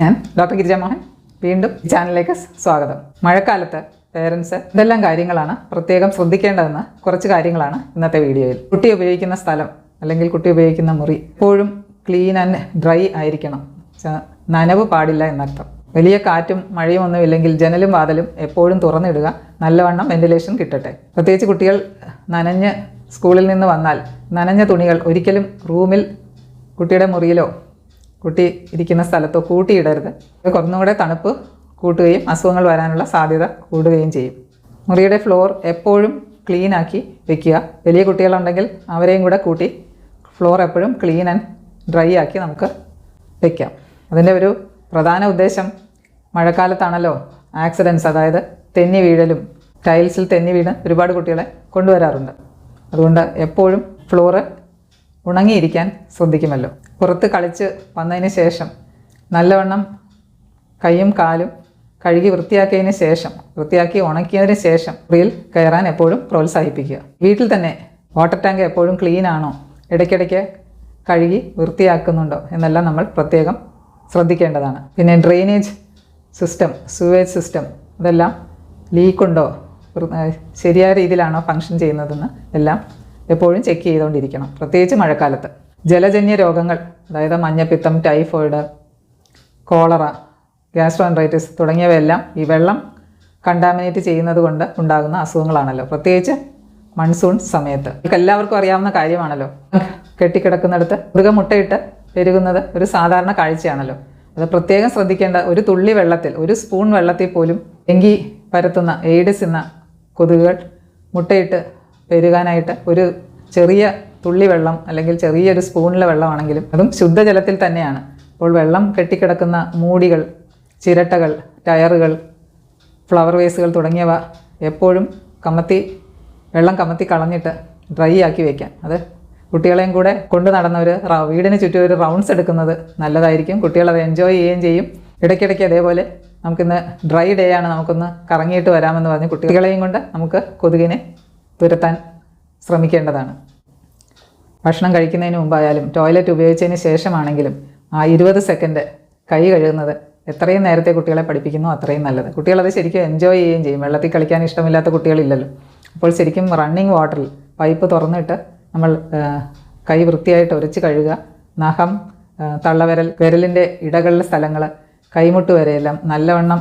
ഞാൻ ഡോക്ടർ ഗിരിജ മോഹൻ. വീണ്ടും ചാനലിലേക്ക് സ്വാഗതം. മഴക്കാലത്ത് പേരൻസ് ഇതെല്ലാം കാര്യങ്ങളാണ് പ്രത്യേകം ശ്രദ്ധിക്കേണ്ടതെന്ന് കുറച്ച് കാര്യങ്ങളാണ് ഇന്നത്തെ വീഡിയോയിൽ. കുട്ടി ഉപയോഗിക്കുന്ന സ്ഥലം അല്ലെങ്കിൽ കുട്ടി ഉപയോഗിക്കുന്ന മുറി എപ്പോഴും ക്ലീൻ ആൻഡ് ഡ്രൈ ആയിരിക്കണം. നനവ് പാടില്ല എന്നർത്ഥം. വലിയ കാറ്റും മഴയും ഒന്നും ഇല്ലെങ്കിൽ ജനലും വാതലും എപ്പോഴും തുറന്നിടുക നല്ലവണ്ണം വെന്റിലേഷൻ കിട്ടട്ടെ. പ്രത്യേകിച്ച് കുട്ടികൾ നനഞ്ഞ് സ്കൂളിൽ നിന്ന് വന്നാൽ നനഞ്ഞ തുണികൾ ഒരിക്കലും റൂമിൽ കുട്ടിയുടെ മുറിയിലോ കുട്ടി ഇരിക്കുന്ന സ്ഥലത്തോ കൂട്ടിയിടരുത്. കുറച്ചുകൂടെ തണുപ്പ് കൂട്ടുകയും അസുഖങ്ങൾ വരാനുള്ള സാധ്യത കൂടുകയും ചെയ്യും. മുറിയുടെ ഫ്ലോർ എപ്പോഴും ക്ലീൻ ആക്കി വെക്കുക. വലിയ കുട്ടികളുണ്ടെങ്കിൽ അവരെയും കൂടെ കൂട്ടി ഫ്ലോർ എപ്പോഴും ക്ലീൻ ആൻഡ് ഡ്രൈ ആക്കി നമുക്ക് വെക്കാം. അതിന്റെ ഒരു പ്രധാന ഉദ്ദേശം മഴക്കാലത്താണല്ലോ ആക്സിഡൻസ്. അതായത് തെന്നി വീഴലും ടൈൽസിൽ തെന്നി വീണ് ഒരുപാട് കുട്ടികളെ കൊണ്ടുവരാറുണ്ട്. അതുകൊണ്ട് എപ്പോഴും ഫ്ലോറ് ഉണങ്ങിയിരിക്കാൻ ശ്രദ്ധിക്കുമല്ലോ. പുറത്ത് കളിച്ച് വന്നതിന് ശേഷം നല്ലവണ്ണം കൈയും കാലും കഴുകി വൃത്തിയാക്കിയതിന് ശേഷം വൃത്തിയാക്കി ഉണക്കിയതിന് ശേഷം റീൽ കയറാൻ എപ്പോഴും പ്രോത്സാഹിപ്പിക്കുക. വീട്ടിൽ തന്നെ വാട്ടർ ടാങ്ക് എപ്പോഴും ക്ലീൻ ആണോ ഇടയ്ക്കിടയ്ക്ക് കഴുകി വൃത്തിയാക്കുന്നുണ്ടോ എന്നെല്ലാം നമ്മൾ പ്രത്യേകം ശ്രദ്ധിക്കേണ്ടതാണ്. പിന്നെ ഡ്രെയിനേജ് സിസ്റ്റം സുവേജ് സിസ്റ്റം ഇതെല്ലാം ലീക്കുണ്ടോ ശരിയായ രീതിയിലാണോ ഫങ്ഷൻ ചെയ്യുന്നതെന്ന് എല്ലാം എപ്പോഴും ചെക്ക് ചെയ്തുകൊണ്ടിരിക്കണം. പ്രത്യേകിച്ച് മഴക്കാലത്ത്. ജലജന്യ രോഗങ്ങൾ അതായത് മഞ്ഞപ്പിത്തം ടൈഫോയിഡ് കോളറ ഗ്യാസ്ട്രോൻറൈറ്റിസ് തുടങ്ങിയവയെല്ലാം ഈ വെള്ളം കണ്ടാമിനേറ്റ് ചെയ്യുന്നത് കൊണ്ട് ഉണ്ടാകുന്ന അസുഖങ്ങളാണല്ലോ. പ്രത്യേകിച്ച് മൺസൂൺ സമയത്ത്. എല്ലാവർക്കും അറിയാവുന്ന കാര്യമാണല്ലോ. കെട്ടിക്കിടക്കുന്നിടത്ത് മൃഗം മുട്ടയിട്ട് പെരുകുന്നത് ഒരു സാധാരണ കാഴ്ചയാണല്ലോ. അത് പ്രത്യേകം ശ്രദ്ധിക്കേണ്ട ഒരു തുള്ളി വെള്ളത്തിൽ ഒരു സ്പൂൺ വെള്ളത്തിൽ പോലും ഡെങ്കി പരത്തുന്ന എയ്ഡ്സ് എന്ന കൊതുകുകൾ മുട്ടയിട്ട് പെരുകാനായിട്ട് ഒരു ചെറിയ തുള്ളി വെള്ളം അല്ലെങ്കിൽ ചെറിയൊരു സ്പൂണിലെ വെള്ളമാണെങ്കിലും അതും ശുദ്ധജലത്തിൽ തന്നെയാണ്. അപ്പോൾ വെള്ളം കെട്ടിക്കിടക്കുന്ന മൂടികൾ ചിരട്ടകൾ ടയറുകൾ ഫ്ലവർ വേസുകൾ തുടങ്ങിയവ എപ്പോഴും കമത്തി വെള്ളം കമത്തി കളഞ്ഞിട്ട് ഡ്രൈ ആക്കി വയ്ക്കാം അത് കുട്ടികളെയും കൂടെ കൊണ്ടു നടന്ന നടന്നവർ വീടിന് ചുറ്റും ഒരു റൗണ്ട്സ് എടുക്കുന്നത് നല്ലതായിരിക്കും. കുട്ടികളത് എൻജോയ് ചെയ്യുകയും ചെയ്യും. ഇടയ്ക്കിടയ്ക്ക് അതേപോലെ നമുക്കിന്ന് ഡ്രൈ ഡേ ആണ്. നമുക്കൊന്ന് കറങ്ങിയിട്ട് വരാമെന്ന് പറഞ്ഞ് കുട്ടികളെയും കൊണ്ട് നമുക്ക് കൊതുകിനെ തുരത്താൻ ശ്രമിക്കേണ്ടതാണ്. ഭക്ഷണം കഴിക്കുന്നതിന് മുമ്പായാലും ടോയ്ലറ്റ് ഉപയോഗിച്ചതിന് ശേഷമാണെങ്കിലും ആ ഇരുപത് സെക്കൻഡ് കൈ കഴുകുന്നത് എത്രയും നേരത്തെ കുട്ടികളെ പഠിപ്പിക്കുന്നു അത്രയും നല്ലത്. കുട്ടികളത് ശരിക്കും എൻജോയ് ചെയ്യുകയും ചെയ്യും. വെള്ളത്തിൽ കളിക്കാൻ ഇഷ്ടമില്ലാത്ത കുട്ടികളില്ലല്ലോ. അപ്പോൾ ശരിക്കും റണ്ണിങ് വാട്ടറിൽ പൈപ്പ് തുറന്നിട്ട് നമ്മൾ കൈ വൃത്തിയായിട്ട് ഉരച്ച് കഴുകുക. നഖം തള്ളവരൽ വിരലിന്റെ ഇടകളിലെ സ്ഥലങ്ങൾ കൈമുട്ട് വരെയെല്ലാം നല്ലവണ്ണം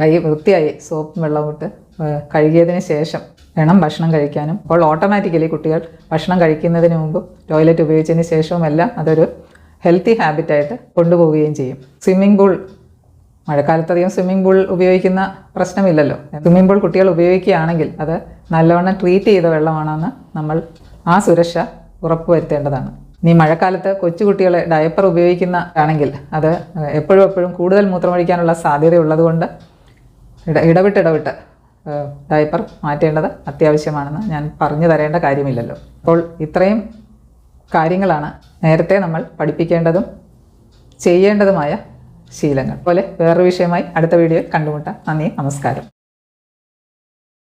കൈ വൃത്തിയായി സോപ്പും വെള്ളവും ഇട്ട് കഴുകിയതിന് ശേഷം വേണം ഭക്ഷണം കഴിക്കാനും. അപ്പോൾ ഓട്ടോമാറ്റിക്കലി കുട്ടികൾ ഭക്ഷണം കഴിക്കുന്നതിന് മുമ്പും ടോയ്ലറ്റ് ഉപയോഗിച്ചതിന് ശേഷവും എല്ലാം അതൊരു ഹെൽത്തി ഹാബിറ്റായിട്ട് കൊണ്ടുപോവുകയും ചെയ്യും. സ്വിമ്മിംഗ് പൂൾ മഴക്കാലത്ത് അധികം സ്വിമ്മിംഗ് പൂൾ ഉപയോഗിക്കുന്ന പ്രശ്നമില്ലല്ലോ. സ്വിമ്മിംഗ് പൂൾ കുട്ടികൾ ഉപയോഗിക്കുകയാണെങ്കിൽ അത് നല്ലവണ്ണം ട്രീറ്റ് ചെയ്ത വെള്ളമാണെന്ന് നമ്മൾ ആ സുരക്ഷ ഉറപ്പുവരുത്തേണ്ടതാണ്. ഇനി മഴക്കാലത്ത് കൊച്ചുകുട്ടികളെ ഡയപ്പർ ഉപയോഗിക്കുന്ന ആണെങ്കിൽ അത് എപ്പോഴും എപ്പോഴും കൂടുതൽ മൂത്രമൊഴിക്കാനുള്ള സാധ്യതയുള്ളതുകൊണ്ട് ഇട ഇടവിട്ട് ഇടവിട്ട് ഡയപ്പർ മാറ്റേണ്ടത് അത്യാവശ്യമാണെന്ന് ഞാൻ പറഞ്ഞു തരേണ്ട കാര്യമില്ലല്ലോ. അപ്പോൾ ഇത്രയും കാര്യങ്ങളാണ് നേരത്തെ നമ്മൾ പഠിപ്പിക്കേണ്ടതും ചെയ്യേണ്ടതുമായ ശീലങ്ങൾ. പോലെ വേറൊരു വിഷയമായി അടുത്ത വീഡിയോയിൽ കണ്ടുമുട്ടാം. നന്ദി നമസ്കാരം.